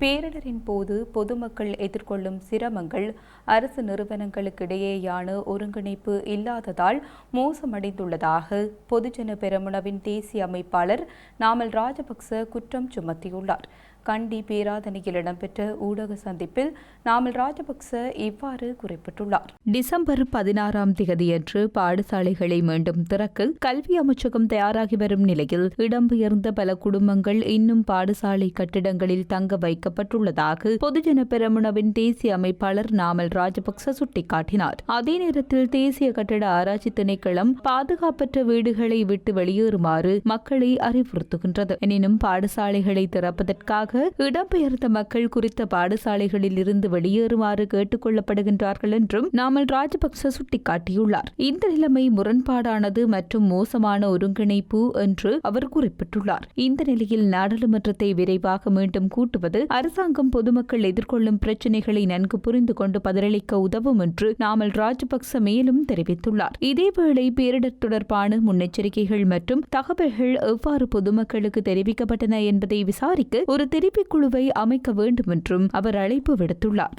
பேரிடரின் போது பொதுமக்கள் எதிர்கொள்ளும் சிரமங்கள் அரசு நிறுவனங்களுக்கிடையேயான ஒருங்கிணைப்பு இல்லாததால் மோசமடைந்துள்ளதாக பொதுஜன பெரமுனவின் தேசிய அமைப்பாளர் நாமல் ராஜபக்ச குற்றம் சுமத்தியுள்ளார். கண்டி பேராதனையில் இடம்பெற்ற ஊடக சந்திப்பில் நாமல் ராஜபக்ச இவ்வாறு குறிப்பிட்டுள்ளார். டிசம்பர் பதினாறாம் தேதியன்று பாடசாலைகளை மீண்டும் திறக்க கல்வி அமைச்சகம் தயாராகி வரும் நிலையில் இடம்பெயர்ந்த பல குடும்பங்கள் இன்னும் பாடசாலை கட்டிடங்களில் தங்க வைக்கப்பட்டுள்ளதாக பொதுஜன பெரமுனவின் தேசிய அமைப்பாளர் நாமல் ராஜபக்ச சுட்டிக்காட்டினார். அதே நேரத்தில் தேசிய கட்டிட ஆராய்ச்சி திணைக்களம் பாதுகாப்பற்ற வீடுகளை விட்டு வெளியேறுமாறு மக்களை அறிவுறுத்துகின்றது. எனினும் பாடசாலைகளை திறப்பதற்காக இடம்பெயர்ந்த மக்கள் குறித்த பாடசாலைகளில் இருந்து வெளியேறுமாறு கேட்டுக் கொள்ளப்படுகின்றார்கள் என்றும் நாமல் ராஜபக்ச சுட்டிக்காட்டியுள்ளார். இந்த நிலைமை முரண்பாடானது மற்றும் மோசமான ஒருங்கிணைப்பு என்று அவர் குறிப்பிட்டுள்ளார். இந்த நிலையில் நாடாளுமன்றத்தை விரைவாக மீண்டும் கூட்டுவது அரசாங்கம் பொதுமக்கள் எதிர்கொள்ளும் பிரச்சினைகளை நன்கு புரிந்து கொண்டு பதிலளிக்க உதவும் என்று நாமல் ராஜபக்ச மேலும் தெரிவித்துள்ளார். இதேவேளை பேரிடர் தொடர்பான முன்னெச்சரிக்கைகள் மற்றும் தகவல்கள் எவ்வாறு பொதுமக்களுக்கு தெரிவிக்கப்பட்டன என்பதை விசாரிக்க ஒரு தெரிவிக்குழுவை அமைக்க வேண்டும் என்றும் அவர் அழைப்பு விடுத்துள்ளார்.